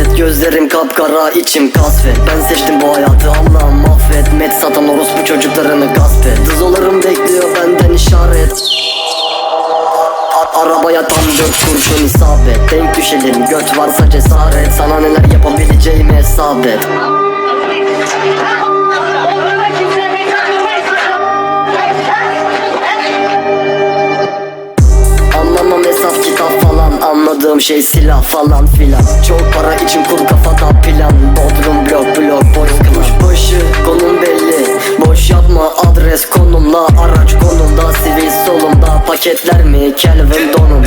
adet Gözlerim kapkara içim kasvet. Ben seçtim bu hayatı Allah'ım affet. Met satan orospu çocuklarını gasp et. Dızolarım bekliyor benden işaret. Arabaya tam dört kurşun isabet Denk düşelim göt varsa cesaret. Sana neler yapabileceğimi hesap et Şey silah falan filan. Çok para için kur kafada plan. Bodrum blok blok boş kılıç başı Konum belli. Boş yapma adres konumla Araç konumda sivil solumda. Paketler mi Kelvin Don